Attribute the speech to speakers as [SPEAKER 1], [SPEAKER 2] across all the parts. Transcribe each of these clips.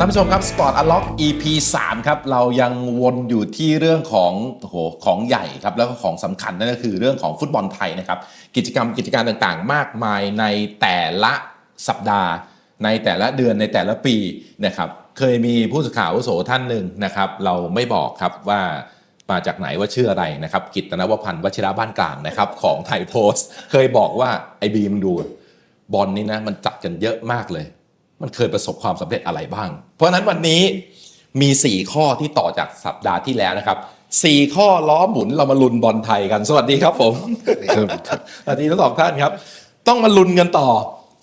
[SPEAKER 1] ท่านผู้ชมครับ Sport Unlock EP 3 ครับ เรายังวนอยู่ที่เรื่องของโอ้โหของใหญ่ครับ แล้วก็ของสำคัญนั่นก็คือเรื่องของฟุตบอลไทยนะครับ กิจกรรมกิจการต่างๆ มากมายในแต่ละสัปดาห์ ในแต่ละเดือนในแต่ละปีนะครับ เคยมีผู้สื่อข่าวโสท่านหนึ่งนะครับ เราไม่บอกครับว่ามาจากไหนว่าชื่ออะไรนะครับ กิตตนวพันธ์วชิระบ้านกลางนะครับ ของไทยโพสต์ เคยบอกว่าไอ้บีมดูบอลนี่นะมันจัดกันเยอะมากเลย มันเคยประสบความสำเร็จอะไรบ้าง เพราะฉะนั้นวันนี้มี 4 ข้อที่ต่อจากสัปดาห์ที่แล้วนะครับ4ข้อล้อหมุนเรามาลุนบอลไทยกัน สวัสดีครับผมสวัสดีทั้งสองท่านครับ ต้องมาลุนกันต่อ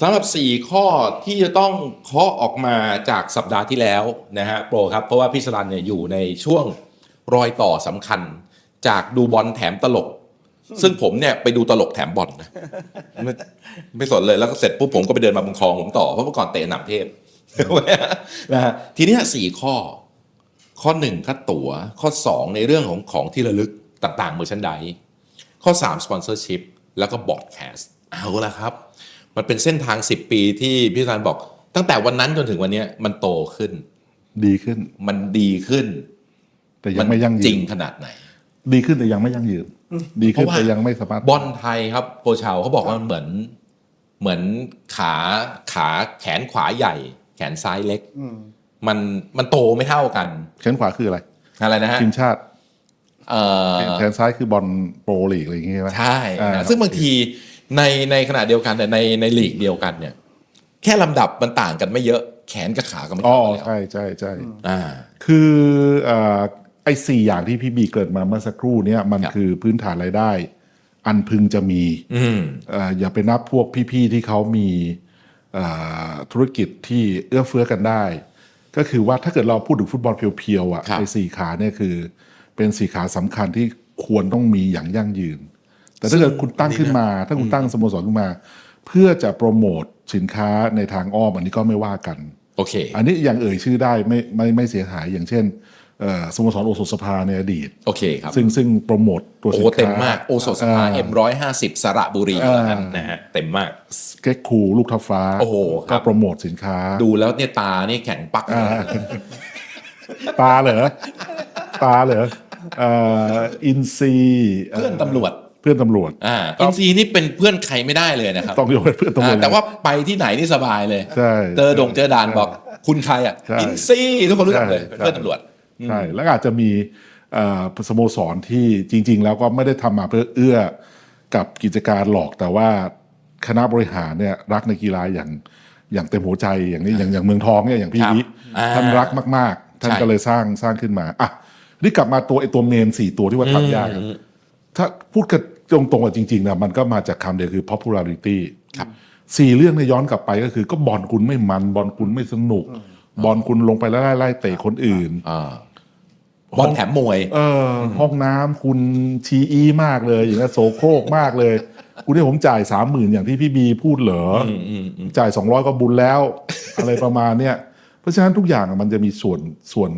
[SPEAKER 1] สำหรับ4ข้อที่จะต้องเคาะออกมาจากสัปดาห์ที่แล้วนะฮะโปรครับเพราะว่าพี่สรันเนี่ยอยู่ในช่วงรอยต่อสำคัญ จากดูบอลแถมตลก ซึ่งผมเนี่ยไปดูตลกแถมบอลนะไม่ไม่สนเลยแล้วก็เสร็จปุ๊บผมก็ไปเดินมาบนคลองผมต่อเพราะเมื่อก่อนเตะหนามเทพนะฮะทีเนี้ยสี่ข้อ ข้อหนึ่งค่าตั๋วข้อสองในเรื่องของของที่ระลึกต่างๆเมอร์ชันไดข้อสามสปอนเซอร์ชิพแล้วก็บอดแคสต์เอาละครับ มันเป็นเส้นทาง 10 ปีที่พี่สานบอก ตั้งแต่วันนั้นจนถึงวันเนี้ยมันโตขึ้น
[SPEAKER 2] ดีขึ้น
[SPEAKER 1] มันดีขึ้น
[SPEAKER 2] แต่ยังไม่ยั่งยืน
[SPEAKER 1] จริงขนาดไหน
[SPEAKER 2] ดีขึ้นแต่ยังไม่ยั่งยืน ดีขึ้น
[SPEAKER 1] เพราะว่า
[SPEAKER 2] แต่ยังไม่สามารถ
[SPEAKER 1] บอลไทยครับโปรชาวเขาบอกว่ามันเหมือนเหมือนขาขาแขนขวาใหญ่ แขนซ้ายเล็กมันมันโตไม่เท่ากัน
[SPEAKER 2] แขนขวาคืออะไร
[SPEAKER 1] อะไรนะฮะ
[SPEAKER 2] ทีมชาติ
[SPEAKER 1] เอ่อ
[SPEAKER 2] แขนซ้ายคือบอลโปรลีกอะไรอย่างเงี้ยใช่ไหม
[SPEAKER 1] ใช่
[SPEAKER 2] อ่า
[SPEAKER 1] นะซึ่งบางทีในในขณะเดียวกันแต่ในในลีกเดียวกันเนี่ย แค่ลำดับมันต่างกันไม่เยอะแขนกับขาก็ไม่
[SPEAKER 2] อ๋อ
[SPEAKER 1] เท่ากันแล้ว
[SPEAKER 2] ใช่ใช่ใช่
[SPEAKER 1] อ่า
[SPEAKER 2] คือเอ่อ ไอ้สี่อย่างที่พี่บีเกิดมาเมื่อสักครู่เนี่ยมัน
[SPEAKER 1] ครับ
[SPEAKER 2] คือพื้นฐานรายได้ อันพึงจะมี
[SPEAKER 1] อืม
[SPEAKER 2] เอ่ออย่าไปนับพวกพี่ๆที่เขามีเอ่อธุรกิจที่เอื้อเฟื้อกันได้ ก็คือว่าถ้าเกิดเราพูดถึงฟุตบอลเพียวๆอะ
[SPEAKER 1] ครับ
[SPEAKER 2] ไอ้สี่ขาเนี่ยคือ เป็นสี่ขาสำคัญที่ควรต้องมีอย่างยั่งยืน แต่ถ้าเกิดคุณตั้งขึ้นมา ถ้าคุณตั้งสโมสรขึ้นมา เพื่อจะโปรโมทสินค้าในทางอ้อมอันนี้ก็ไม่ว่ากัน
[SPEAKER 1] โอเค
[SPEAKER 2] อันนี้ยังเอ่ยชื่อได้ไม่ไม่ไม่เสียหายอย่างเช่นเอ่อ สโมสรโอสถสภาในอดีต
[SPEAKER 1] โอเคครับ
[SPEAKER 2] ซึ่งซึ่งโปรโมทตัว
[SPEAKER 1] โอ้
[SPEAKER 2] สิน
[SPEAKER 1] โห
[SPEAKER 2] ค้า
[SPEAKER 1] เต็มมากโอโซสภาเอ็มร้อยห้าสิบสระบุรี
[SPEAKER 2] อ่า
[SPEAKER 1] นะฮะเต็มมาก
[SPEAKER 2] เก๊กคูลูกทับฟ้า
[SPEAKER 1] โอ้โหครั
[SPEAKER 2] ก็
[SPEAKER 1] บ
[SPEAKER 2] โปรโมทสินค้า
[SPEAKER 1] ดูแล้วเนี่ยตานี่แข็งปัก
[SPEAKER 2] อ่าตาเหรอ ตาเหรอเอ่ออินซี
[SPEAKER 1] เพื่อนตำรวจ
[SPEAKER 2] เพื่อนตำรวจ
[SPEAKER 1] อ่าอินซีนี่เป็นเพื่อนใครไม่ได้เลยนะครับ
[SPEAKER 2] ต้องยกเป็นเพื่อนตำรว
[SPEAKER 1] อ่า
[SPEAKER 2] จ
[SPEAKER 1] แต่ว่าไปที่ไหนนี่สบายเลย
[SPEAKER 2] ใช่
[SPEAKER 1] เจอดงเจอด่านบอกคุณใครอะ
[SPEAKER 2] ใช่
[SPEAKER 1] อินซีทุกคนรู้จักเลย
[SPEAKER 2] ใช่
[SPEAKER 1] เพื่อนตำรวจ
[SPEAKER 2] ใช่แล้วอาจจะมีเอ่อสโมสรที่จริง ๆ แล้วก็ไม่ได้ทำมาเพื่อเอื้อกับกิจการหรอกแต่ว่าคณะบริหารเนี่ยรักในกีฬาอย่างอย่างเต็มหัวใจอย่างนี้อย่างอย่างเมืองทองเนี่ยอย่างพี่
[SPEAKER 1] ครับ
[SPEAKER 2] วิ
[SPEAKER 1] อ่า
[SPEAKER 2] ท่านรักมาก ๆ ท่าน
[SPEAKER 1] ใช่
[SPEAKER 2] ก็เลยสร้างสร้างขึ้นมาอะนี่กลับมาตัวไอตัวเมนสี่ตัวที่ว่าทำยากอะถ้าพูดกันตรงๆอะจริงๆนะมันก็มาจากคำเดียวคือ popularity
[SPEAKER 1] ครับ
[SPEAKER 2] สี่เรื่องเนี่ยย้อนกลับไปก็คือ ก็บอลคุณไม่มันบอลคุณไม่สนุก บอลคุณลงไปแล้วไล่ไล่เตะคนอื่น
[SPEAKER 1] อ่าบอลแถมมวย
[SPEAKER 2] เออ ห้องน้ำคุณชีอีมากเลยอย่างนี้นโสโครกมากเลย คุณให้ผมจ่ายสามหมื่นอย่างที่พี่บีพูดเหรออจ่ายสองร้อยก็บุญแล้ว อะไรประมาณเนี้ยเพราะฉะนั้นทุกอย่างอะมันจะมีส่วนส่วน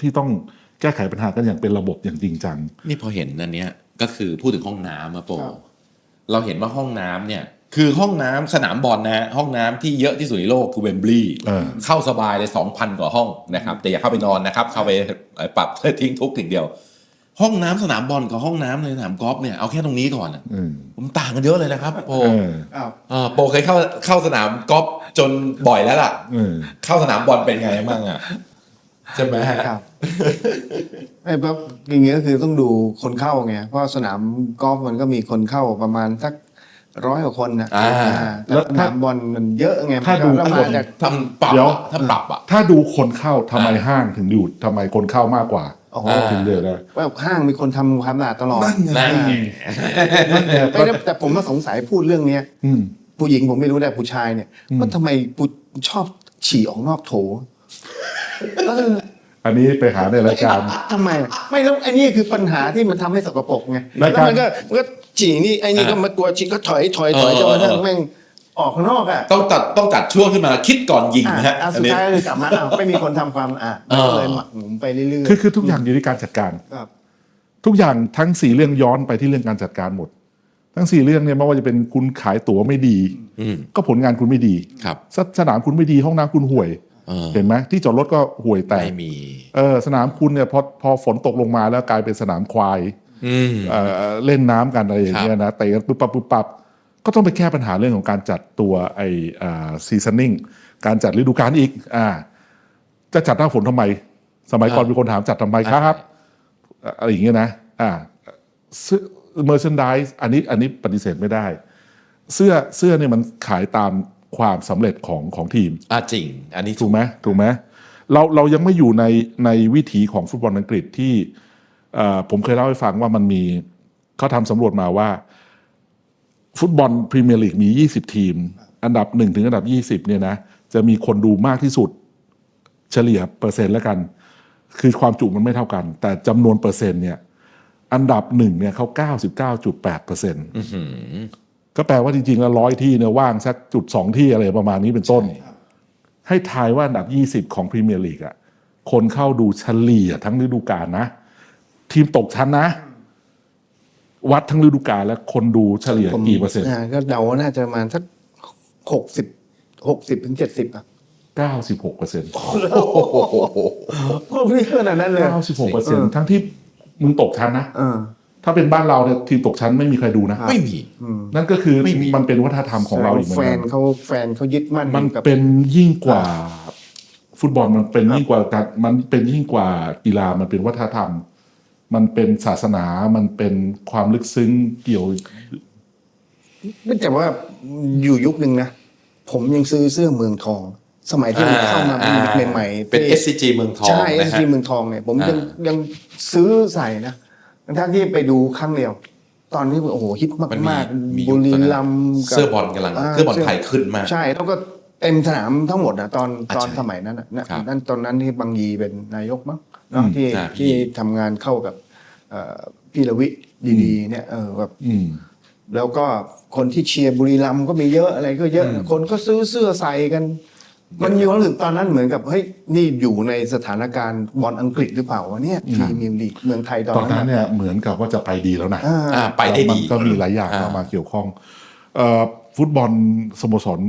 [SPEAKER 2] ที่ต้องแก้ไขปัญหากันอย่างเป็นระบบอย่างจริงจัง
[SPEAKER 1] นี่พอเห็นอันเนี้ยก็คือพูดถึงห้องน้ำอะโปเราเห็นว่าห้องน้ำเนี่ย คือห้องน้ำสนามบอลนะฮะห้องน้ำที่เยอะที่สุดในโลกคือเวมบลีย์
[SPEAKER 2] เออ
[SPEAKER 1] เข้าสบายเลยสองพันกว่าห้องนะครับ แต่อย่าเข้าไปนอนนะครับ เข้าไปปรับ ทิ้งทุกสิ่งเดียว ห้องน้ำสนามบอลกับห้องน้ำในสนามกอล์ฟเนี่ยเอาแค่ตรงนี้ก่อนอะ
[SPEAKER 2] อืม
[SPEAKER 1] ผมต่างกันเยอะเลยนะครับโป
[SPEAKER 2] เออ
[SPEAKER 3] อ้าว
[SPEAKER 1] อ่าโปเคยเข้าเข้าสนามกอล์ฟจนบ่อยแล้วล่ะ
[SPEAKER 2] เออ
[SPEAKER 1] เข้าสนามบอลเป็นไงบ้างอะใช่ไหมฮะ
[SPEAKER 3] ครับไอ้ปั๊บอย่างเงี้ยก็คือต้องดูคนเข้าไงเพราะสนามกอล์ฟมันก็มีคนเข้าประมาณสัก ร้อยกว่าคนนะ
[SPEAKER 1] อ่า
[SPEAKER 3] แต่สนามบอลมันเยอะไง
[SPEAKER 2] ถ้าดู
[SPEAKER 3] แล้ว
[SPEAKER 2] ค
[SPEAKER 3] มานจาก
[SPEAKER 1] ทำปรับ
[SPEAKER 2] เดี๋ยว
[SPEAKER 1] อะถ้าปรับอะ
[SPEAKER 2] ถ้าดูคนเข้าทำไมห้างถึงดูดทำไมคนเข้ามากกว่า
[SPEAKER 3] โอ้โห
[SPEAKER 2] ถึงเดือดได้
[SPEAKER 3] ว่าห้างมีคนทำความสะอาดตลอด
[SPEAKER 2] นั่นไง
[SPEAKER 1] นั่นไง
[SPEAKER 3] ไม่ได้แต่ผมมาสงสัยพูดเรื่องเนี้ย
[SPEAKER 2] อืม
[SPEAKER 3] ผู้หญิงผมไม่รู้แต่ผู้ชายเนี่ยว่าทำไมผู้ชอบฉี่ออกนอกโถเออ
[SPEAKER 2] อันนี้ไปหาในรายการ
[SPEAKER 3] ทำไมอะไม่แล้วไอ้นี่คือปัญหาที่มันทำให้สกปรกไง
[SPEAKER 2] ราย
[SPEAKER 3] แล้ว
[SPEAKER 2] การ
[SPEAKER 3] มันก็มันก็ ฉี่นี่ไอ้นี่ก็
[SPEAKER 1] อ่าม
[SPEAKER 3] มากลัวฉี่ก็ถอยถอยถอย
[SPEAKER 1] เอ
[SPEAKER 3] จ
[SPEAKER 1] อน
[SPEAKER 3] กระทั่ง
[SPEAKER 1] เออ
[SPEAKER 3] แม่งออกข้างนอกอะ
[SPEAKER 1] ต้องตัดต้องตัดช่วงขึ้นมาคิดก่อนยิง
[SPEAKER 3] อะ
[SPEAKER 1] นะฮะ
[SPEAKER 3] อะ
[SPEAKER 1] อั
[SPEAKER 3] สุ
[SPEAKER 1] น
[SPEAKER 3] ด
[SPEAKER 1] นี้
[SPEAKER 3] ท้ายเลยกลับมาอ้าวไม่มีคนทำความสะอาด
[SPEAKER 1] เออ
[SPEAKER 3] ก็เลยหมักหมมไปเรื่อยๆ
[SPEAKER 2] คือคือทุกอย่างอยู่ที่การจัดการ
[SPEAKER 3] ครับ
[SPEAKER 2] ทุกอย่างทั้งสี่เรื่องย้อนไปที่เรื่องการจัดการหมด ทั้งสี่เรื่องเนี่ยไม่ว่าจะเป็นคุณขายตั๋วไม่ดี
[SPEAKER 1] อืม
[SPEAKER 2] ก็ผลงานคุณไม่ดี
[SPEAKER 1] ครับ
[SPEAKER 2] สสนามคุณไม่ดีห้องน้ำคุณห่วย
[SPEAKER 1] เออ
[SPEAKER 2] เห็นไหมที่จอดรถก็ห่วยแตก
[SPEAKER 1] ไม่มี
[SPEAKER 2] เออสนามคุณเนี่ยพอพอฝนตกลงมาแล้วกลายเป็นสนามควาย
[SPEAKER 1] อืม
[SPEAKER 2] เอ่อเล่นน้ำกันอะไรอย่างเงี้ยนะเตะกันปุ๊บปั๊บปุ๊บปั๊บก็ต้องไปแก้ปัญหาเรื่องของการจัดตัวไอซีซันนิ่งการจัดฤดูกาลอีกอ่าจะจัดหน้าฝนทำไม สมัยก่อน
[SPEAKER 1] อ่ามี
[SPEAKER 2] มีคนถามจัดทำไมครับอะไรอย่างเงี้ยนะอ่าเสื้อเมอร์ช n นด s อันนี้อันนี้ปฏิเสธไม่ได้ เสื้อเสื้อเนี่ยมันขายตามความสำเร็จของของทีม
[SPEAKER 1] อะจริง อันนี้
[SPEAKER 2] ถูกไหมถูกไหมเราเรายังไม่อยู่ในในวิถีของฟุตบอลอังกฤษที่เอ่อ ผมเคยเล่าให้ฟังว่ามันมีเขาทำสำรวจมาว่า ฟุตบอลพรีเมียร์ลีกมี 20 ทีม อันดับ 1 ถึงอันดับ 20เนี่ยนะจะมีคนดูมากที่สุด เฉลี่ยเปอร์เซ็นต์แล้วกัน คือความจุมันไม่เท่ากัน แต่จำนวนเปอร์เซ็นต์เนี่ยอันดับหนึ่งเนี่ยเขา 99.8เปอร์เซ็นต์ก็แปลว่าจริงๆ แล้วร้อยที่เนี่ยว่างสักจุดสองที่อะไรประมาณนี้เป็นต้น ให้ทายว่าอันดับ 20 ของพรีเมียร์ลีกอะคนเข้าดูเฉลี่ยทั้งฤดูกาลนะ ทีมตกชั้นนะ วัดทั้งฤดูกาลแล้วคนดูเฉลี่ยกี่เปอร์เซ็นต์
[SPEAKER 3] อ่าก็เดาว่าน่าจะประมาณสักหกสิบหกสิบถึงเจ็ดสิบอะ
[SPEAKER 2] 96เปอร์เซ็นต์
[SPEAKER 3] โอ้พี่ขนาดนั้นเลย
[SPEAKER 2] 96เปอร์เซ็นต์ทั้งที่มึงตกชั้นนะ
[SPEAKER 3] เออ
[SPEAKER 2] ถ้าเป็นบ้านเราเนี่ยทีมตกชั้นไม่มีใครดูนะ
[SPEAKER 1] ไม่มี
[SPEAKER 2] นั่นก็คือ
[SPEAKER 1] ไม่มี
[SPEAKER 2] มันเป็นวัฒนธรรมของเราอีกเหมือ
[SPEAKER 3] แฟ
[SPEAKER 2] นกันน
[SPEAKER 3] เขาแฟนเขายึดมั่น
[SPEAKER 2] มัน
[SPEAKER 3] กับ
[SPEAKER 2] เป็นยิ่งกว่า ฟุตบอลมันเป็นยิ่งกว่าการมันเป็นยิ่งกว่ากีฬามันเป็นวัฒนธรรม มันเป็นศาสนามันเป็นความลึกซึ้งเกี่ยว
[SPEAKER 3] แต่ว่าอยู่ยุคหนึ่งนะ ผมยังซื้อเสื้อเมืองทอง สมัยที่มันเข้ามา
[SPEAKER 1] อ่า
[SPEAKER 3] ใหม่ๆ
[SPEAKER 1] เป็น
[SPEAKER 3] ที่
[SPEAKER 1] SCG เมืองทอง
[SPEAKER 3] ใช่
[SPEAKER 1] นะ
[SPEAKER 3] SC
[SPEAKER 1] ฮะ
[SPEAKER 3] เมืองทองเนี่ยผมยัง
[SPEAKER 1] อ่า
[SPEAKER 3] ยังซื้อใส่นะทั้งที่ไปดูครั้งเดียว ตอนนี้โอ้โหฮิต
[SPEAKER 1] มันมี
[SPEAKER 3] มาก
[SPEAKER 1] มี
[SPEAKER 3] ๆบุรีรัมย์กับ
[SPEAKER 1] เสื้อบอลกำลังเสื้อบอลไทยขึ้นมาก
[SPEAKER 3] ใช่แล้วก็เต็มสนามทั้งหมดนะตอน
[SPEAKER 1] อ่า
[SPEAKER 3] ตอน
[SPEAKER 1] ใช่
[SPEAKER 3] สมัยนั้นน่ะนะครับนั่นตอนนั้นที่บางยีเป็นนายกมั้ง
[SPEAKER 2] อื
[SPEAKER 3] เนาะ
[SPEAKER 2] ม
[SPEAKER 3] ที่
[SPEAKER 1] อ่าพี่
[SPEAKER 3] ที่ทำงานเข้ากับเอ่อพี่ระวิดีๆเนี่ยเออแบบ
[SPEAKER 2] อืม
[SPEAKER 3] แล้วก็คนที่เชียร์บุรีรัมย์ก็มีเยอะอะไรก็เยอะ คนก็ซื้อเสื้อใส่กัน มันมีความรู้สึกตอนนั้นเหมือนกับเฮ้ยนี่อยู่ในสถานการณ์บอลอังกฤษหรือเปล่าวะเนี่ยพรีเมียร์ลีกเมืองไทยตอน
[SPEAKER 2] ตอน
[SPEAKER 3] นั้น
[SPEAKER 2] นั้น
[SPEAKER 3] น่ะ
[SPEAKER 2] เนี่ยเหมือนกับว่าจะไปดีแล้วนะ
[SPEAKER 3] อ่า
[SPEAKER 1] อ่าไปได้
[SPEAKER 2] มั
[SPEAKER 1] ดี
[SPEAKER 2] ก็มีหลายอย่าง
[SPEAKER 1] อ่า
[SPEAKER 2] เข้ามาเกี่ยวข้องเอ่อฟุตบอลสโมสร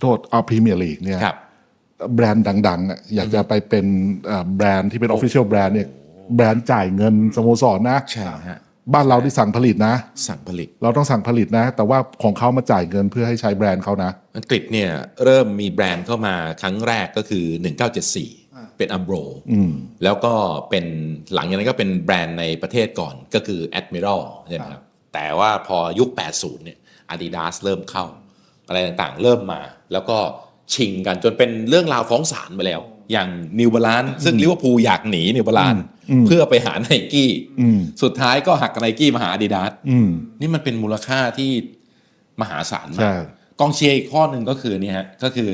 [SPEAKER 2] โทษเอาพรีเมียร์ลีกเนี่ย
[SPEAKER 1] ครับ
[SPEAKER 2] แบรนด์ดังๆอะอยากจะไปเป็นเอ่อแบรนด์ที่เป็นออฟฟิเชียลแบรนด์เนี่ยแบรนด์จ่ายเงินสโมสรนะ
[SPEAKER 1] ใช่ฮะ
[SPEAKER 2] บ้านเราที่สั่งผลิตนะ
[SPEAKER 1] สั่งผลิต
[SPEAKER 2] เราต้องสั่งผลิตนะ แต่ว่าของเขามาจ่ายเงินเพื่อให้ใช้แบรนด์เขานะ
[SPEAKER 1] อังกฤษเนี่ยเริ่มมีแบรนด์เข้ามาครั้งแรกก็คือ 1974 เป็นอัมโบร
[SPEAKER 2] อืม
[SPEAKER 1] แล้วก็เป็นหลังจากนั้นก็เป็นแบรนด์ในประเทศก่อนก็คือ Admiral ใช่ไหมครับแต่ว่าพอยุค 80 เนี่ย Adidas เริ่มเข้า อะไรต่างๆ เริ่มมาแล้วก็ ชิงกันจนเป็นเรื่องราวฟ้องศาลไปแล้ว อย่างนิวบาลานซึ่งลิเวอร์พูลอยากหนีนิวบาลาน
[SPEAKER 2] อืม
[SPEAKER 1] เพื่อไปหาไนกี้
[SPEAKER 2] อืม
[SPEAKER 1] สุดท้ายก็หักไนกี้มาหา Adidas
[SPEAKER 2] อืม
[SPEAKER 1] นี่มันเป็นมูลค่าที่มหาศาล
[SPEAKER 2] ใช่
[SPEAKER 1] มากกองเชียร์อีกข้อหนึ่งก็คือเนี่ยฮะก็คือ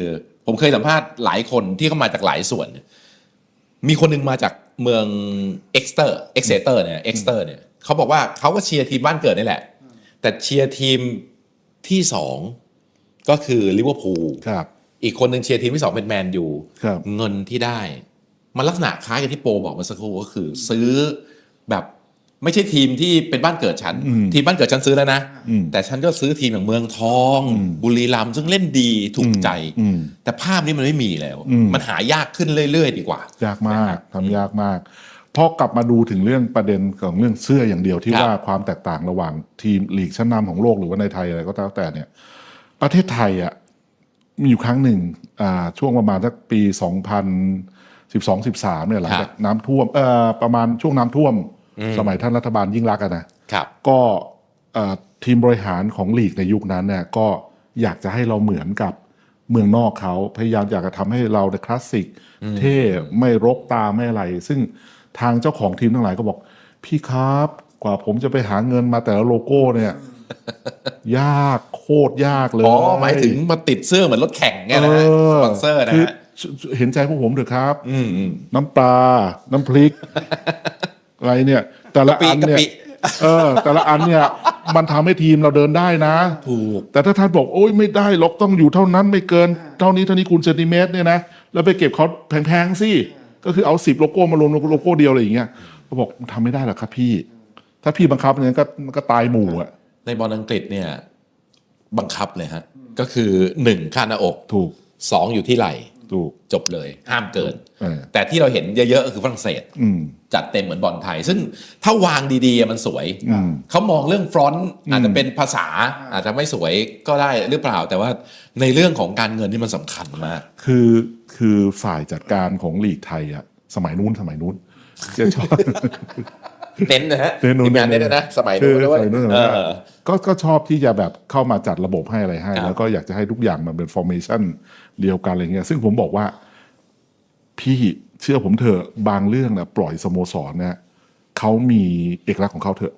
[SPEAKER 1] ผมเคยสัมภาษณ์หลายคนที่เข้ามาจากหลายส่วน มีคนหนึ่งมาจากเมืองเอ็กซ์เตอร์เอ็กเซเตอร์เนี่ยเอ็กซ์เตอร์เนี่ยเขาบอกว่าเขาก็เชียร์ทีมบ้านเกิดนี่แหละ แต่เชียร์ทีมที่สองก็คือลิเวอร์พูล
[SPEAKER 2] ครับ
[SPEAKER 1] อีกคนหนึ่งเชียร์ทีมที่สองเป็นแมนยู
[SPEAKER 2] ครับ
[SPEAKER 1] เงินที่ได้ มันลักษณะคล้ายกับที่โปรบอกเมื่อสักครู่ก็คือ ซื้อแบบไม่ใช่ทีมที่เป็นบ้านเกิดฉัน
[SPEAKER 2] อืม
[SPEAKER 1] ทีมบ้านเกิดฉันซื้อแล้วนะ
[SPEAKER 2] อืม
[SPEAKER 1] แต่ฉันก็ซื้อทีมอย่างเมืองทอง
[SPEAKER 2] อืม
[SPEAKER 1] บุรีรัมย์ซึ่งเล่นดีถูกใจ
[SPEAKER 2] อืม
[SPEAKER 1] แต่ภาพนี้มันไม่มีแล้ว
[SPEAKER 2] อืม
[SPEAKER 1] มันหายากขึ้นเรื่อย ๆ ดีกว่า
[SPEAKER 2] ยากมากทำยากมากพอกลับมาดูถึงเรื่องประเด็นของเรื่องเสื้ออย่างเดียวที่
[SPEAKER 1] ครับ
[SPEAKER 2] ว่าความแตกต่างระหว่างทีมลีกชั้นนำของโลกหรือว่าในไทยอะไรก็แล้วแต่เนี่ย ประเทศไทยอะ มีอยู่ครั้งหนึ่งอ่าช่วงประมาณสักปี 2012 13เนี่ยหลังจากน้ำท่วมเอ่อประมาณช่วงน้ำท่วม สมัยท่านรัฐบาลยิ่งรักษณ์อะนะ
[SPEAKER 1] ครับ
[SPEAKER 2] ก็เอ่อทีมบริหารของลีกในยุคนั้นเนี่ยก็อยากจะให้เราเหมือนกับเมืองนอกเขาพยายามอยากจะทำให้เราในคลาสสิกเท่ไม่รกตาไม่อะไร ซึ่งทางเจ้าของทีมทั้งหลายก็บอก พี่ครับกว่าผมจะไปหาเงินมาแต่ละโลโก้เนี่ย ยากโคตรยากเลย
[SPEAKER 1] อ๋อหมายถึงมาติดเสื้อเหมือนรถแข่งเนี่ยนะฮะสปอนเซอร์นะ
[SPEAKER 2] คือ
[SPEAKER 1] ฮะ
[SPEAKER 2] เห็นใจพวกผมเถอะครับ
[SPEAKER 1] อืมอืม
[SPEAKER 2] น้ำปลา น้ำพริก อะไรเนี่ย แต่ละ
[SPEAKER 1] กะปิ
[SPEAKER 2] อันเนี่ย
[SPEAKER 1] กะปิ
[SPEAKER 2] เออ แต่ละอันเนี่ยมันทำให้ทีมเราเดินได้นะ
[SPEAKER 1] ถูก
[SPEAKER 2] แต่ถ้าท่านบอกโอ้ยไม่ได้หรอกต้องอยู่เท่านั้นไม่เกิน เท่านี้เท่านี้คูณเซนติเมตรเนี่ยนะแล้วไปเก็บเขาแพงๆสิก็คือเอาสิบโลโก้มารวมโลโก้เดียวอะไรอย่างเงี้ยเขาบอกทำไม่ได้หรอกครับพี่ ถ้าพี่บังคับเนี่ยก็มันก็ตายหมู่อะ
[SPEAKER 1] ในบอลอังกฤษเนี่ยบังคับเลยฮะ ก็คือหนึ่งค่าหน้าอก
[SPEAKER 2] ถูก
[SPEAKER 1] สองอยู่ที่ไหล่
[SPEAKER 2] ถูก
[SPEAKER 1] จบเลย ห้ามเกิน
[SPEAKER 2] เออ
[SPEAKER 1] แต่ที่เราเห็นเยอะๆก็คือฝรั่งเศส
[SPEAKER 2] อืม
[SPEAKER 1] จัดเต็มเหมือนบอลไทย ซึ่งถ้าวางดีๆอะมันสวย
[SPEAKER 2] อืม
[SPEAKER 1] เขามองเรื่องฟรอนต์อาจจะเป็นภาษาอาจจะไม่สวยก็ได้หรือเปล่า แต่ว่าในเรื่องของการเงินที่มันสำคัญมาก
[SPEAKER 2] คือคือฝ่ายจัดการของลีกไทยอะสมัยนู้นสมัยนู้นจะชอบ
[SPEAKER 1] เน้นนะฮะ
[SPEAKER 2] เน้นนู้น
[SPEAKER 1] ทีมงานเน้นนะสมัย
[SPEAKER 2] คื
[SPEAKER 1] นู้
[SPEAKER 2] อน
[SPEAKER 1] ด้วย
[SPEAKER 2] สมัยนู้น
[SPEAKER 1] เออ
[SPEAKER 2] ก็ก็ชอบที่จะแบบเข้ามาจัดระบบให้อะไรให้
[SPEAKER 1] ครับ
[SPEAKER 2] แล้วก็อยากจะให้ทุกอย่างมันเป็น formation เดียวกันอะไรเงี้ย ซึ่งผมบอกว่า พี่เชื่อผมเถอะบางเรื่องนะปล่อยสโมสรเนี่ยเขามีเอกลักษณ์ของเขาเถอะ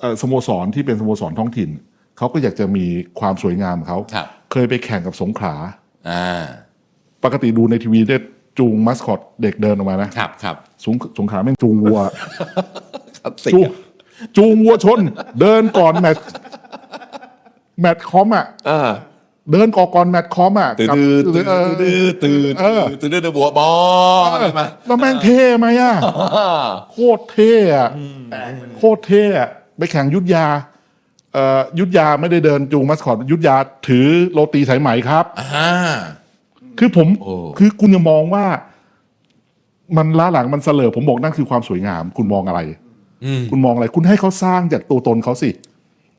[SPEAKER 2] เอ่อสโมสรที่เป็นสโมสรท้องถิ่นเขาก็อยากจะมีความสวยงามของเขา
[SPEAKER 1] ครับ
[SPEAKER 2] เคยไปแข่งกับสงขลา
[SPEAKER 1] อ่า
[SPEAKER 2] ปกติดูในทีวีได้ จูงมัสคอตเด็กเดินออกมานะครับ
[SPEAKER 1] ครับ
[SPEAKER 2] สงสงขลาแม่งจูงวัว
[SPEAKER 1] ครับสิ
[SPEAKER 2] จูงจูงวัวชน เดินก่อนแมตช์แมตช์คอมอะ
[SPEAKER 1] อ่า
[SPEAKER 2] เดินก่อนก่อนแมตช์คอมอะ
[SPEAKER 1] ตื่น
[SPEAKER 2] กับ
[SPEAKER 1] ตื่น
[SPEAKER 2] เออ
[SPEAKER 1] ตื่นตื่น
[SPEAKER 2] เออ
[SPEAKER 1] ตื่นตื่นบัวบอลมา
[SPEAKER 2] แล้วแม่งเท่ไหมอะโคตรเท่อะโคตรเท่อะไปแข่งยุทธยาเอ่อยุทธยาไม่ได้เดินจูงมัสคอตยุทธยาถือโรตีสายไหมครับ
[SPEAKER 1] อ่า
[SPEAKER 2] คือผม
[SPEAKER 1] โอ้
[SPEAKER 2] คือคุณจะมองว่า มันล้าหลังมันเสลอผมบอกนั่นคือความสวยงาม คุณมองอะไร
[SPEAKER 1] อืม
[SPEAKER 2] คุณมองอะไร คุณให้เขาสร้างจากตัวตนเขาสิ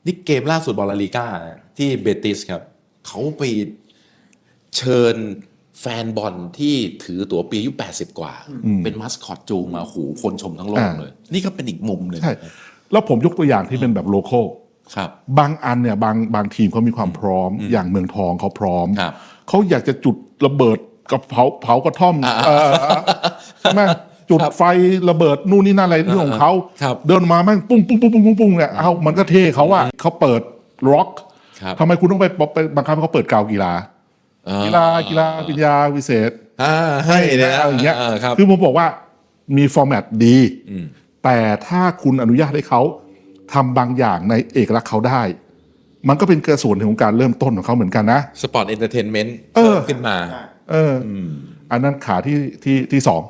[SPEAKER 1] นี่เกมล่าสุดบอลลาลีก้านะที่เบติสครับ เขาไปเชิญแฟนบอลที่ถือตั๋วปีอายุ80 กว่า เป็นมัสคอตจูงมาหูคนชมทั้งโลก
[SPEAKER 2] อ่า
[SPEAKER 1] เลย นี่ก็เป็นอีกมุมหนึ่ง
[SPEAKER 2] ใช่แล้วผมยกตัวอย่างที่เป็นแบบโลโก้
[SPEAKER 1] ครับ
[SPEAKER 2] บางอันเนี่ยบางบางทีมเขามีความพร้อม อย่างเมืองทองเขาพร้อม
[SPEAKER 1] ครับ
[SPEAKER 2] เขาอยากจะจุดระเบิดกับเผาเผากระท่อม
[SPEAKER 1] อ่า
[SPEAKER 2] เออใช่ไหมจุดไฟระเบิดนู่นนี่นั่นอะไรเรื่องของเขา
[SPEAKER 1] ครับ
[SPEAKER 2] เดินมาแม่งปุ้งปุ้งปุ้งปุ้งปุ้งปุ้งเนี่ยเอามันก็เท่เขาอะเขาเปิดร็อก
[SPEAKER 1] ครับ
[SPEAKER 2] ทำไมคุณต้องไปไปบังคับให้เขาเปิดกาวกีฬากีฬากีฬาปัญญาวิเศษ
[SPEAKER 1] อ่าให้เลยนะ
[SPEAKER 2] อะไรอย่างเงี้ยา
[SPEAKER 1] ครับ
[SPEAKER 2] คือผมบอกว่ามีฟอร์แมตดี แต่ถ้าคุณอนุญาตให้เขาทำบางอย่างในเอกลักษณ์เขาได้ มันก็เป็นกระส่วนหนึ่งของการเริ่มต้นของเขาเหมือนกันนะ
[SPEAKER 1] สปอร์ตเอนเตอร์เทนเมนต์
[SPEAKER 2] เออ
[SPEAKER 1] ขึ้นมา
[SPEAKER 2] เออออันนั้นขาที่ที่ที่สอง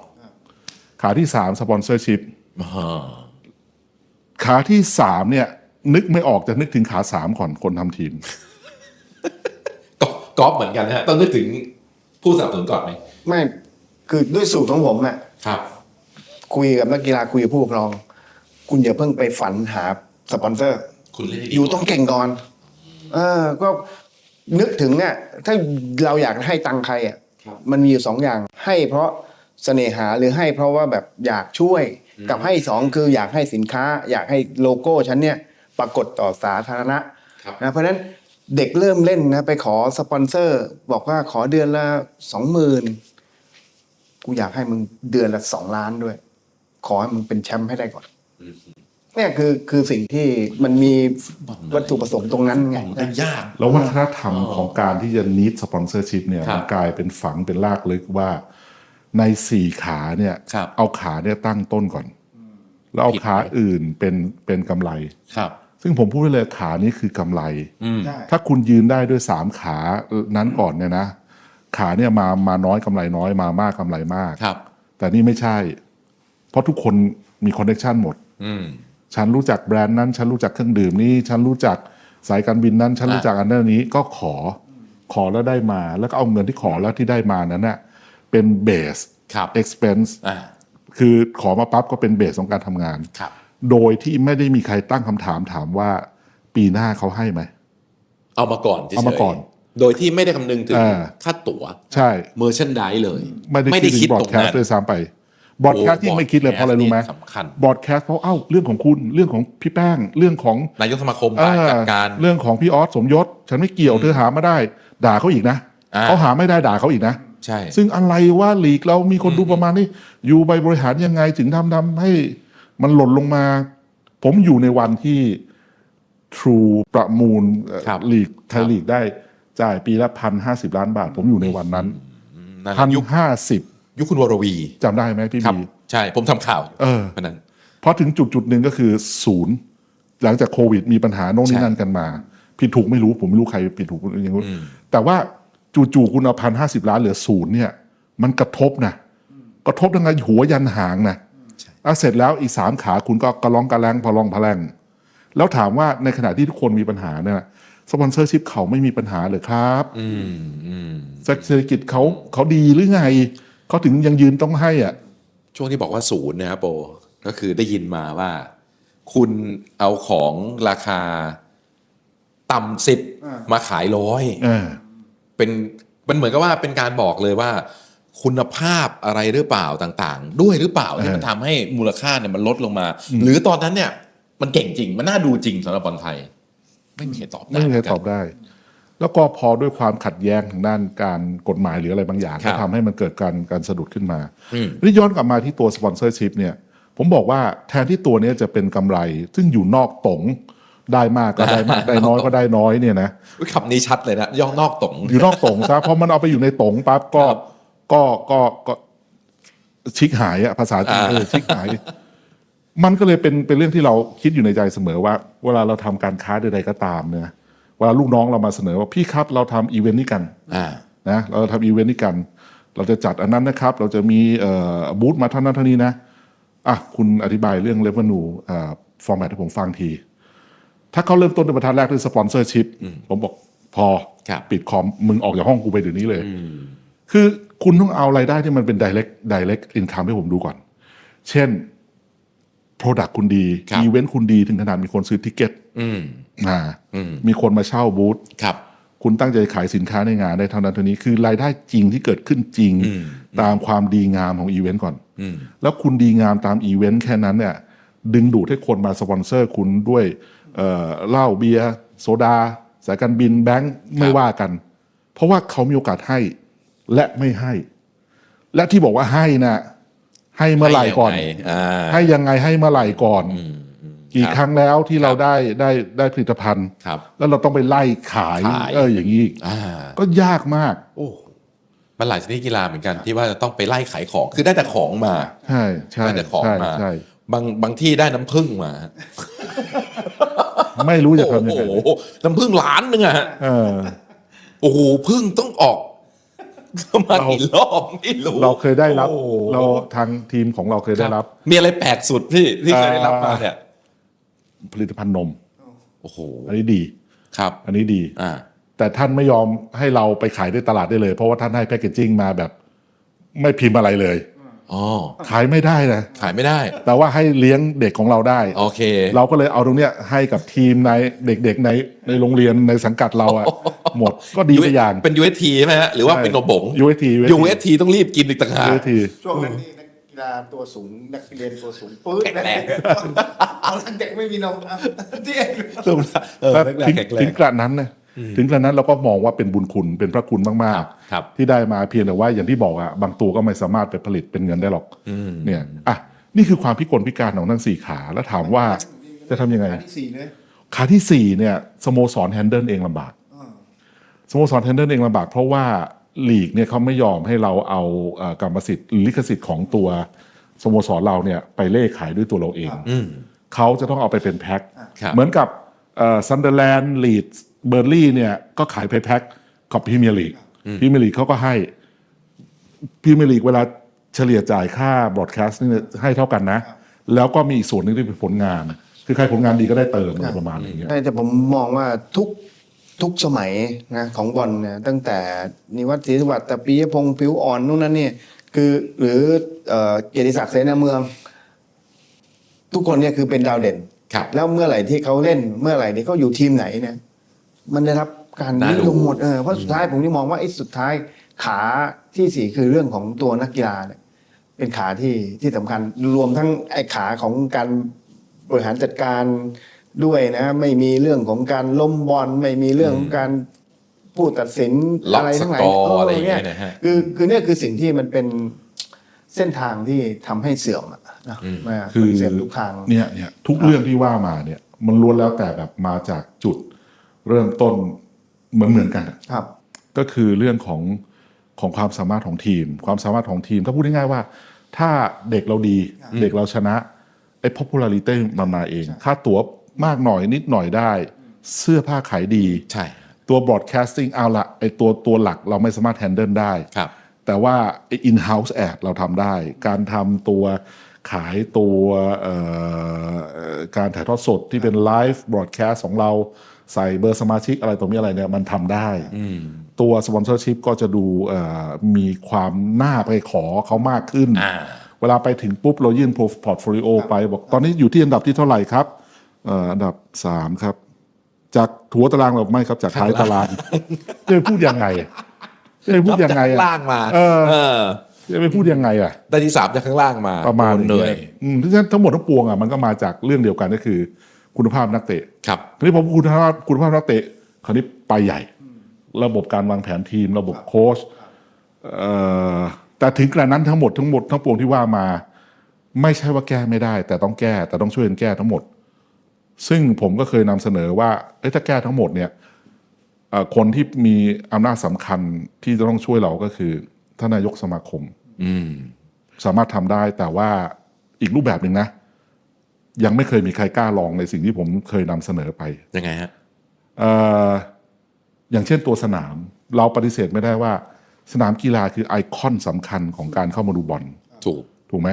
[SPEAKER 2] ขาที่สามสปอนเซอร์ชิพ
[SPEAKER 1] อ่า
[SPEAKER 2] ขาที่สามเนี่ย นึกไม่ออกจะนึกถึงขาสามก่อนคนทำทีม
[SPEAKER 1] กอล์ฟกอล์ฟเหมือนกันนะฮะต้องนึกถึงผู้สนับสนุนก่อนไหม
[SPEAKER 3] ไม่คือด้วยสูตรของผมอะ
[SPEAKER 1] ครับ
[SPEAKER 3] คุยกับนักกีฬาคุยกับผู้ปกครอง คุณอย่าเพิ่งไปฝันหาสปอนเซอร์
[SPEAKER 1] คุณเล่นให้ดี
[SPEAKER 3] อยู่ต้องเก่งก่อน เออก็นึกถึงเนี่ยถ้าเราอยากให้ตังค์ใครอะมันมีอยู่สองอย่างให้เพราะเสน่หาหรือให้เพราะว่าแบบอยากช่วยกับให้สองคืออยากให้สินค้า อยากให้โลโก้ฉันเนี่ยปรากฏต่อสาธารณะ
[SPEAKER 1] ครับ
[SPEAKER 3] นะเพราะฉะนั้นเด็กเริ่มเล่นนะไปขอสปอนเซอร์ บอกว่าขอเดือนละสองหมื่นกูอยากให้มึงเดือนละสองล้านด้วย ขอให้มึงเป็นแชมป์ให้ได้ก่อน เนี่ยคือคือสิ่งที่มันมีวัตถุประสงค์ตรงนั้นไง
[SPEAKER 1] มันยาก
[SPEAKER 2] แล้ววัฒนธรรมของการที่จะนิดสปอนเซอร์ชิพเนี่ย
[SPEAKER 1] ครับ
[SPEAKER 2] มันกลายเป็นฝังเป็นลากลึกว่าในสี่ขาเนี่ย
[SPEAKER 1] ครับ
[SPEAKER 2] เอาขาเนี่ยตั้งต้นก่อน แล้วเอา
[SPEAKER 1] ผิด
[SPEAKER 2] ขาอื่นเป็นเป็นกำไร
[SPEAKER 1] ครับ
[SPEAKER 2] ซึ่งผมพูดไว้เลยขานี้คือกำไร
[SPEAKER 1] อืม
[SPEAKER 3] ใช่
[SPEAKER 2] ถ้าคุณยืนได้ด้วยสามขานั้นก่อนเนี่ยนะ ขาเนี่ยมามาน้อยกำไรน้อยมามากกำไรมาก
[SPEAKER 1] ครับ
[SPEAKER 2] แต่นี่ไม่ใช่ เพราะทุกคนมีคอนเน c t ชันหมด
[SPEAKER 1] อืม
[SPEAKER 2] ฉันรู้จักแบรนด์นั้น ฉันรู้จักเครื่องดื่มนี้ ฉันรู้จักสายการบินนั้น ฉัน
[SPEAKER 1] อะ
[SPEAKER 2] รู้จักอันนั้นนี้ก็ขอขอแล้วได้มา แล้วก็เอาเงินที่ขอแล้วที่ได้มานั้นน่ะเป็นเบส
[SPEAKER 1] ครับ
[SPEAKER 2] expense
[SPEAKER 1] อ่า
[SPEAKER 2] คือขอมาปั๊บก็เป็นเบสของการทำงาน
[SPEAKER 1] ครับ
[SPEAKER 2] โดยที่ไม่ได้มีใครตั้งคำถามถามว่าปีหน้าเขาให้ไหม
[SPEAKER 1] เอามาก่อนฉยๆ
[SPEAKER 2] เอามาก่อน
[SPEAKER 1] โดยที่ไม่ได้คำนึงถึง
[SPEAKER 2] อ่า
[SPEAKER 1] ค่าตั๋ว
[SPEAKER 2] ใช่
[SPEAKER 1] เมอร์ชันไดเลย
[SPEAKER 2] ไม่ได้คิด
[SPEAKER 1] ต
[SPEAKER 2] บอ
[SPEAKER 1] ร
[SPEAKER 2] ด
[SPEAKER 1] ง
[SPEAKER 2] แคส
[SPEAKER 1] นั้น
[SPEAKER 2] ต์ด้วยซ้ำไป บอดแคสต์ที่ไม่คิดเลยเพราะอะไรรู้ไหม
[SPEAKER 1] สำคัญ
[SPEAKER 2] บอดแคสต์เพราะเอ้าเรื่องของคุณเรื่องของพี่แป้ง เรื่องของ
[SPEAKER 1] นายกสมาคมฝ่ายจัดการ
[SPEAKER 2] เรื่องของพี่ออสสมยศ ฉันไม่เกี่ยวเธอหามาได้ ด่าเขาอีกนะ
[SPEAKER 1] อ่า
[SPEAKER 2] เขาหาไม่ได้ด่าเขาอีกนะ
[SPEAKER 1] ใช่
[SPEAKER 2] ซึ่งอะไรว่าลีกเรามีคนดูประมาณนี้ อยู่ใบบริหารยังไงถึงทำทำให้มันหล่นลงมา ผมอยู่ในวันที่ True ประมูลเอ่อ
[SPEAKER 1] ครับ
[SPEAKER 2] ลีกไทยลีกได้จ่ายปีละพันห้าสิบล้านบาท ผมอยู่ในวันนั้น
[SPEAKER 1] นั่น
[SPEAKER 2] พัน
[SPEAKER 1] ยุค
[SPEAKER 2] ห้าสิบ
[SPEAKER 1] ยุคคุณวรวี
[SPEAKER 2] จำได้ไหมพี่
[SPEAKER 1] ครับ
[SPEAKER 2] บี
[SPEAKER 1] ใช่ผมทำข่าว
[SPEAKER 2] เออ
[SPEAKER 1] เพราะนั้น
[SPEAKER 2] เพราะถึงจุดจุดหนึ่งก็คือศูนย์ หลังจากโควิดมีปัญหาโน่นนี่
[SPEAKER 1] ใช่
[SPEAKER 2] นั่นกันมา ผิดถูกไม่รู้ผมไม่รู้ใครผิดถูกอย่างนี้แต่ว่าจู่ๆคุณเอาพันห้าสิบล้านเหลือศูนย์เนี่ย มันกระทบนะกระทบยังไงหัวยันหางนะอะเสร็จแล้วอีกสามขาคุณก็กระลองกระแลงพอลองพะแลงแล้วถามว่าในขณะที่ทุกคนมีปัญหาเนี่ยสปอนเซอร์ชิพเขาไม่มีปัญหาเลยครับ
[SPEAKER 1] อืมอืม
[SPEAKER 2] เศรษฐกิจเขาเขาดีหรือไง เขาถึงยังยืนต้องให้อะ
[SPEAKER 1] ช่วงที่บอกว่าศูนย์นะครับโปก็คือได้ยินมาว่า คุณเอาของราคาต่ำสิบ
[SPEAKER 3] อ่าม
[SPEAKER 1] มาขายร้อย
[SPEAKER 2] เออ
[SPEAKER 1] เป็นมันเหมือนกับว่าเป็นการบอกเลยว่า คุณภาพอะไรหรือเปล่าต่างๆ ด้วยหรือเปล่าที่
[SPEAKER 2] เออ
[SPEAKER 1] มันทำให้มูลค่าเนี่ยมันลดลงมา หรือตอนนั้นเนี่ย มันเก่งจริง มันน่าดูจริงสำหรับบอลไทย ไม่มีใครตอบด้
[SPEAKER 2] ไม่มีใครตอบได้ แล้วก็พอด้วยความขัดแย้งทางด้านการกฎหมายหรืออะไรบางอย่าง
[SPEAKER 1] ครั
[SPEAKER 2] ก็
[SPEAKER 1] บ
[SPEAKER 2] ทำให้มันเกิดการการสะดุดขึ้นมา
[SPEAKER 1] อืม
[SPEAKER 2] นี่ย้อนกลับมาที่ตัวสปอนเซอร์ชิพเนี่ย ผมบอกว่าแทนที่ตัวเนี้ยจะเป็นกำไร ซึ่งอยู่นอกตงได้มากก็ได้มากได้น้อยก็ได้น้อยเนี่ยนะ
[SPEAKER 1] อุ๊ยคำนี้ชัดเลยนะย่องนอกตรง
[SPEAKER 2] อยู่นอกตงซะเพราะมันเอาไปอยู่ในตงปั๊บก็
[SPEAKER 1] ครับ
[SPEAKER 2] ก็ก็ก็ชิกหายอะภาษาจีน
[SPEAKER 1] อ่า
[SPEAKER 2] เออชิกหาย มันก็เลยเป็นเป็นเรื่องที่เราคิดอยู่ในใจเสมอว่า เวลาเราทำการค้าใดๆก็ตามเนี่ย เวลาลูกน้องเรามาเสนอว่าพี่ครับเราทำอีเวนต์นี้กัน
[SPEAKER 1] อ่า
[SPEAKER 2] นะเราทำอีเวนต์นี้กัน เราจะจัดอันนั้นนะครับ เราจะมีเอ่อบูธมาเท่านั้นเท่านี้นะอะคุณอธิบายเรื่อง revenue เอ่อ format ให้ผมฟังที ถ้าเขาเริ่มต้นในประธานแรกด้วยสปอนเซอร์ชิพผมบอกพอ
[SPEAKER 1] ครับ
[SPEAKER 2] ปิดคอมมึงออกจากห้องกูไปเดี๋ยวนี้เลย คือคุณต้องเอารายได้ที่มันเป็น direct direct income ให้ผมดูก่อน เช่น Product คุณดี
[SPEAKER 1] ครับ
[SPEAKER 2] อีเวนต์คุณดีถึงขนาดมีคนซื้อทิเก็ต
[SPEAKER 1] อืม
[SPEAKER 2] มา
[SPEAKER 1] อืม
[SPEAKER 2] มีคนมาเช่าบูธ
[SPEAKER 1] ครับ
[SPEAKER 2] คุณตั้งใจขายสินค้าในงานได้เท่านั้นเท่านี้คือรายได้จริงที่เกิดขึ้นจริง
[SPEAKER 1] อืม
[SPEAKER 2] ตามความดีงามของอีเวนต์ก่อน
[SPEAKER 1] อืม
[SPEAKER 2] แล้วคุณดีงามตามอีเวนต์แค่นั้นเนี่ย ดึงดูดให้คนมาสปอนเซอร์คุณด้วยเอ่อเหล้าเบียร์โซดา สายการบินแบงค์ไม่ว่ากัน เพราะว่าเขามีโอกาสให้และไม่ให้ และที่บอกว่าให้นะให้เมื่อไหร่ก่อน
[SPEAKER 1] ให้ยังไงอ่า
[SPEAKER 2] ให้ยังไงให้เมื่อไหร่ก่อน
[SPEAKER 1] อืมอืม
[SPEAKER 2] กี่
[SPEAKER 1] ครับ
[SPEAKER 2] ครั้งแล้วที่เรา
[SPEAKER 1] ครับ
[SPEAKER 2] ได้ได้ได้ผลิตภัณฑ์
[SPEAKER 1] ครับ
[SPEAKER 2] แล้วเราต้องไปไล่ขาย
[SPEAKER 1] ขาย
[SPEAKER 2] เอออย่างนี้อีก
[SPEAKER 1] อ่า
[SPEAKER 2] ก็ยากมาก
[SPEAKER 1] โอ้มันหลายชนิดกีฬาเหมือนกันที่ว่าจะต้องไปไล่ขายของคือได้แต่ของมา
[SPEAKER 2] ใช่ใช่
[SPEAKER 1] ได้แต่ของ
[SPEAKER 2] ใช่
[SPEAKER 1] มา
[SPEAKER 2] ใช่
[SPEAKER 1] บางบางที่ได้น้ำผึ้งมา
[SPEAKER 2] ไม่รู้จะ
[SPEAKER 1] โอ้
[SPEAKER 2] ทำยัง
[SPEAKER 1] โห
[SPEAKER 2] ไง
[SPEAKER 1] น้ำผึ้งล้านหนึงอะฮะ
[SPEAKER 2] เออ
[SPEAKER 1] โอ้โหผึ้งต้องออกมากี่รอบไม่รู้
[SPEAKER 2] เราเคยได้รับ
[SPEAKER 1] โอ้โห
[SPEAKER 2] เราทางทีมของเราเคยได้รับ
[SPEAKER 1] มีอะไรแปลกสุดพี่ที่เคยได้รับมาเนี่ย
[SPEAKER 2] ผลิตภัณฑ์นม
[SPEAKER 1] โอ้โห
[SPEAKER 2] อันนี้ดี
[SPEAKER 1] ครับ
[SPEAKER 2] อันนี้ดี
[SPEAKER 1] อ่า
[SPEAKER 2] แต่ท่านไม่ยอมให้เราไปขายในตลาดได้เลย เพราะว่าท่านให้แพคเกจจิ้งมาแบบ ไม่พิมพ์อะไรเลย
[SPEAKER 1] อ๋อ
[SPEAKER 2] ขายไม่ได้นะ
[SPEAKER 1] ขายไม่ได้
[SPEAKER 2] แต่ว่าให้เลี้ยงเด็กของเราได้
[SPEAKER 1] โอเค
[SPEAKER 2] เราก็เลยเอาตรงเนี้ยให้กับทีมในเด็กๆในในโรงเรียนในสังกัดเราอะหมดก็ดีไปอย่าง
[SPEAKER 1] เป็น UST ใช่ไหมฮะ หรือว่าเป็นนมบง
[SPEAKER 2] UST
[SPEAKER 1] UST ต้องรีบกินอีกต่างหาก
[SPEAKER 2] UST
[SPEAKER 3] ช่วงนั้นนี่นักกี ฬาตัวสูงนักเรียนตัวสูงปื๊ด
[SPEAKER 1] แข็งแรง
[SPEAKER 3] เอาละเด็กไม่มีนมอะที่
[SPEAKER 1] เออ
[SPEAKER 2] ถ้า
[SPEAKER 1] แร
[SPEAKER 2] ถึ
[SPEAKER 1] ก
[SPEAKER 2] ง
[SPEAKER 1] ๆแข็งแร
[SPEAKER 2] ถึ
[SPEAKER 1] ง
[SPEAKER 2] ง กระนั้นนะถึงกระนั้นเราก็มองว่าเป็นบุญคุณเป็นพระคุณมาก
[SPEAKER 1] ครับครับ
[SPEAKER 2] ๆ ที่ได้มาเพียงแต่ว่าอย่างที่บอกอะบางตัวก็ไม่สามารถไปผลิตเป็นเงินได้หรอกเนี่ยอะนี่คือความพิกลพิการของทั้งสี่ขาแล้วถามว่าจะทำยังไง
[SPEAKER 3] ที่สี่เลย
[SPEAKER 2] ขาที่สี่เนี่ยสโมสรแฮนเดิลเองลำบากสโมสรแฮนเดิลเองลำบากเพราะว่า ลีกเนี่ยเขาไม่ยอมให้เราเอาเอ่อกรรมสิทธิ์หรือลิขสิทธิ์ของตัวสโมสรเราเนี่ยไปเล่ขายด้วยตัวเราเอง
[SPEAKER 1] อืม
[SPEAKER 2] เขาจะต้องเอาไปเป็นแพ็ค
[SPEAKER 1] ครับ
[SPEAKER 2] เหมือนกับซันเดอร์แลนด์ลีดเบอร์ลี่เนี่ยก็ขายไปแพ็คกับพรีเมียร์ลีกพรีเมียร์ลีกเขาก็ให้พรีเมียร์ลีกเวลาเฉลี่ยจ่ายค่าบรอดแคสต์นี่ให้เท่ากันนะ แล้วก็มีอีกส่วนหนึงที่เป็นผลงาน คือใครผลงานดีก็ได้เติมอะไรประมาณอย่างเงี้ย
[SPEAKER 3] ใช่แต่ผมมองว่าทุก ทุกสมัยนะของบอลเนี่ยตั้งแต่นิวัฒน์ศรีสวัสดิ์แต่ปียพงศ์ผิวอ่อนนู่นนั่นเนี่ยคือหรือเอ่อเกียรติศักดิ์เสนาเมือง ทุกคนเนี่ยคือเป็นดาวเด่น
[SPEAKER 1] ครับ
[SPEAKER 3] แล้วเมื่อไหร่ที่เขาเล่นเมื่อไหร่ที่เขาอยู่ทีมไหนเนี่ยมันได้รับการ
[SPEAKER 1] น่า
[SPEAKER 3] นิ
[SPEAKER 1] ดู
[SPEAKER 3] ยมหมดเออเพราะสุดท้ายผมที่มองว่าไอ้สุดท้ายขาที่สี่คือเรื่องของตัวนักกีฬาเนี่ยเป็นขาที่ที่สำคัญรวมทั้งไอ้ขาของการบริหารจัดการ ด้วยนะ ไม่มีเรื่องของการล้มบอลไม่มีเรื่องของการผู้ตัดสิน
[SPEAKER 1] ล็อก
[SPEAKER 3] อะไรทั้งหลาย
[SPEAKER 1] สกอร์อะไรอย่างเงี้ย
[SPEAKER 3] เนะ
[SPEAKER 1] ฮะ
[SPEAKER 3] คือคือเนี่ยคือสิ่งที่มันเป็นเส้นทางที่ทำให้เสื่อมอะนะมา
[SPEAKER 2] คือ
[SPEAKER 3] เสื่อมทุกทาง
[SPEAKER 2] เนี่ยเนี่ยทุกเรื่องที่ว่ามาเนี่ย มันล้วนแล้วแต่แบบมาจากจุดเริ่มต้นเหมือนเหมือนกันอะ
[SPEAKER 3] ครับ
[SPEAKER 2] ก็คือเรื่องของของความสามารถของทีม ความสามารถของทีม ถ้าพูดง่ายๆว่า ถ้าเด็กเราดี เด็กเราชนะไอ้ popularity มันมาเอง ค่าตั๋ว มากหน่อยนิดหน่อยได้ เสื้อผ้าขายดี
[SPEAKER 1] ใช่
[SPEAKER 2] ตัว broadcasting เอาละไอ้ตัวตัวหลักเราไม่สามารถ handle ได้
[SPEAKER 1] ครับ
[SPEAKER 2] แต่ว่าไอ้ in-house ad เราทำได้ การทำตัวขายตัวเอ่อเอ่อการถ่ายทอดสดที่เป็นไลฟ์บ r อ a แคสต์ของเราใส่เบอร์สมาชิกอะไรตรงนี้อะไรเนี่ยมันทำได้ ตัวสปอนเซอร์ชิพก็จะดูเอ่อมีความน่าไปขอเขามากขึ้น
[SPEAKER 1] อ่า
[SPEAKER 2] เวลาไปถึงปุ๊บเรายื่นพอร์ตโฟลิโอไปบอกตอนนี้อยู่ที่อันดับที่เท่าไหร่ครับเอ่ออันดับสามครับ จากถัวตารางเราไม่ครับ จากท้ายตารางจะไปพูดยังไงอะจะไปพูดยังไง
[SPEAKER 1] นับจากข้าง
[SPEAKER 2] อะ
[SPEAKER 1] ล่างมา
[SPEAKER 2] เออ
[SPEAKER 1] เออ
[SPEAKER 2] จะไปพูดยังไงอะ
[SPEAKER 1] ได้ที่สามจากข้างล่างมา
[SPEAKER 2] ประมาณ
[SPEAKER 1] โอ้เหนื่อย
[SPEAKER 2] อืมเพราะฉะนั้นทั้งหมดทั้งปวงอะมันก็มาจากเรื่องเดียวกันก็คือ คุณภาพนักเตะ
[SPEAKER 1] ครับ
[SPEAKER 2] ทีนี้ผมคุณภาพคุณภาพนักเตะคราวนี้ไปใหญ่ ระบบการวางแผนทีม ระบบโค้ชเอ่อแต่ถึงกระนั้นทั้งหมดทั้งหมดทั้งปวงที่ว่ามา ไม่ใช่ว่าแก้ไม่ได้ แต่ต้องแก้แต่ต้องช่วยกันแก้ทั้งหมด ซึ่งผมก็เคยนำเสนอว่าเอ้ยถ้าแก้ทั้งหมดเนี่ยเอ่อคนที่มีอำนาจสำคัญที่จะต้องช่วยเราก็คือท่านนายกสมาคม
[SPEAKER 1] อืม
[SPEAKER 2] สามารถทำได้แต่ว่าอีกรูปแบบหนึ่งนะ ยังไม่เคยมีใครกล้าลองในสิ่งที่ผมเคยนำเสนอไป
[SPEAKER 1] ยังไงฮะ
[SPEAKER 2] เอ่ออย่างเช่นตัวสนาม เราปฏิเสธไม่ได้ว่า สนามกีฬาคือไอคอนสำคัญของการเข้ามาดูบอล
[SPEAKER 1] ถูก
[SPEAKER 2] ถูกไหม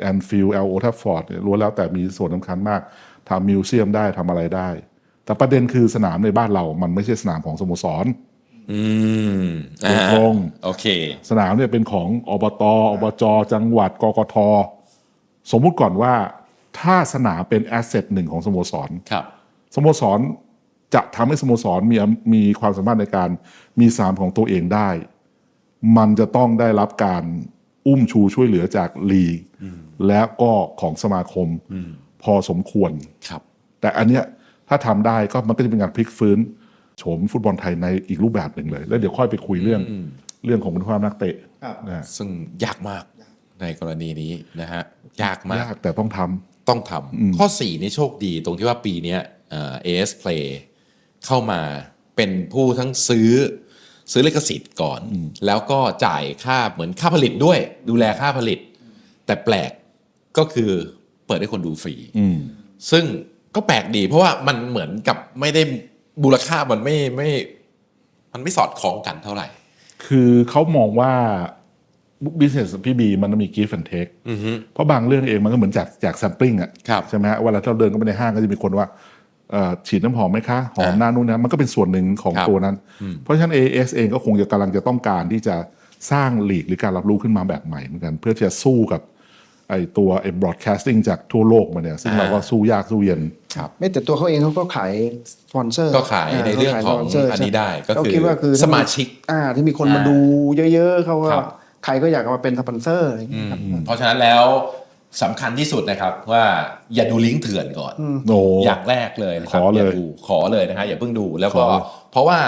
[SPEAKER 2] แอนฟิลด์เอลโอทัฟฟอร์ดล้วนแล้วแต่มีส่วนสำคัญมาก ทำมิวเซียมได้ทำอะไรได้ แต่ประเด็นคือสนามในบ้านเรามันไม่ใช่สนามของสโมสร
[SPEAKER 1] อืม
[SPEAKER 2] ตรง
[SPEAKER 1] โอเค
[SPEAKER 2] สนามเนี่ยเป็นของอบตอบจจังหวัดกกทสมมุติก่อนว่าถ้าสนามเป็นแอสเซทหนึ่งของสโมสร
[SPEAKER 1] ครับ
[SPEAKER 2] สโมสรจะทำให้สโมสรมีมีความสามารถในการมีสนามของตัวเองได้ มันจะต้องได้รับการอุ้มชูช่วยเหลือจากลีกและก็ของสมาคม พอสมควร
[SPEAKER 1] ครับ
[SPEAKER 2] แต่อันเนี้ยถ้าทำได้ก็มันก็จะเป็นการพลิกฟื้นโฉมฟุตบอลไทยในอีกรูปแบบหนึ่งเลย แล้วเดี๋ยวค่อยไปคุยเรื่องเรื่องของคุณภาพนักเตะ
[SPEAKER 3] ครับ
[SPEAKER 2] นะฮะ
[SPEAKER 1] ซึ่งยากมากในกรณีนี้นะฮะยากมาก
[SPEAKER 2] ยากแต่ต้องทำ
[SPEAKER 1] ต้องทำข้อ 4 นี่โชคดีตรงที่ว่าปีเนี้ยเอ่อ AS Play เข้ามาเป็นผู้ทั้งซื้อซื้อลิขสิทธิ์ก่อน แล้วก็จ่ายค่าเหมือนค่าผลิตด้วย ดูแลค่าผลิต แต่แปลกก็คือ เปิดให้คนดูฟรี
[SPEAKER 2] อืม
[SPEAKER 1] ซึ่งก็แปลกดี เพราะว่ามันเหมือนกับไม่ได้มูลค่ามันไม่ไม่ มันไม่สอดคล้องกันเท่าไหร่
[SPEAKER 2] คือเขามองว่า business พี่บีมันต้องมี give and take เพราะบางเรื่องเองมันก็เหมือนจากจาก sampling อะ
[SPEAKER 1] ครับ
[SPEAKER 2] ใช่ไหมฮะเวลาเราเดินเข้าไปในห้างก็จะมีคนว่าเอ่อฉีดน้ำหอมไหมคะ หอม
[SPEAKER 1] อ่า
[SPEAKER 2] หน้านู่นนะมันก็เป็นส่วนหนึ่งของ
[SPEAKER 1] ครับ
[SPEAKER 2] ตัวนั้น เพราะฉะนั้น AS เองก็คงจะกำลังจะต้องการที่จะสร้างหลีกหรือการรับรู้ขึ้นมาแบบใหม่เหมือนกัน เพื่อที่จะสู้กับ ไอ้ตัวไอ้ broadcasting จากทั่วโลกมาเนี่ย ซึ่งเราก็สู้ยากสู้เย็น
[SPEAKER 1] ครับ
[SPEAKER 3] ไม่แต่ตัวเขาเองเขาก็ขายสปอนเซอร์
[SPEAKER 1] ก็ขายในเรื่องของ
[SPEAKER 3] ขา
[SPEAKER 1] อันนี้ได้ก็
[SPEAKER 3] เขา
[SPEAKER 1] คือ
[SPEAKER 3] คิดว่าคือ
[SPEAKER 1] สมาชิก
[SPEAKER 3] อ่าที่มีคน
[SPEAKER 1] อ่าม
[SPEAKER 3] มาดูเยอะๆเขาก็
[SPEAKER 1] ครับ
[SPEAKER 3] ใครก็อยากมาเป็นสปอนเซอร์อะไรอย่างเงี้ยครับ
[SPEAKER 1] เพราะฉะนั้นแล้วสำคัญที่สุดนะครับว่าอย่าดูลิงก์เถื่อนก่อน
[SPEAKER 2] โอ้
[SPEAKER 1] อย่างแรกเลยนะครับ
[SPEAKER 2] ขอเลย
[SPEAKER 1] ย่าดูขอเลยนะฮะอย่าเพิ่งดูแล้วก็
[SPEAKER 2] ขอเลย
[SPEAKER 1] เพราะว่า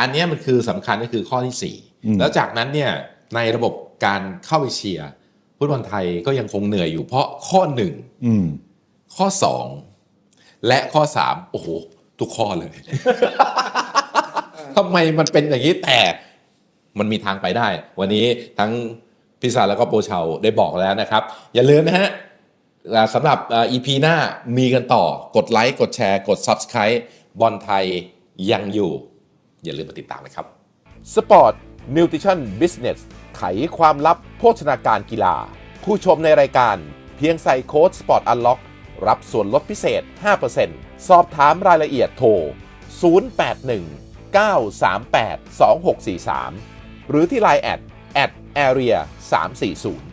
[SPEAKER 1] อันเนี้ยมันคือสำคัญก็คือข้อที่ 4 แล้วจากนั้นเนี่ยในระบบการเข้าไปเชียร์ ฟุตบอลไทยก็ยังคงเหนื่อยอยู่เพราะข้อ1
[SPEAKER 2] อืม
[SPEAKER 1] ข้อ2และข้อ3โอ้โหทุกข้อเลยทำไมมันเป็นอย่างนี้แต่มันมีทางไปได้ วันนี้ทั้งพิซาแล้วก็โปรเชาได้บอกแล้วนะครับ อย่าลืมนะฮะอ่าสำหรับอ่า EP หน้ามีกันต่อกดไลค์กดแชร์กด Subscribe บอลไทยยังอยู่ อย่าลืมมาติดตามนะครับ
[SPEAKER 4] Sport Nutrition Business ไขความลับโภชนาการกีฬา ผู้ชมในรายการเพียงใส่โค้ด Sport Unlock รับส่วนลดพิเศษ 5%สอบถามรายละเอียดโทร 081 938 2643 หรือที่ Line แอด at area 340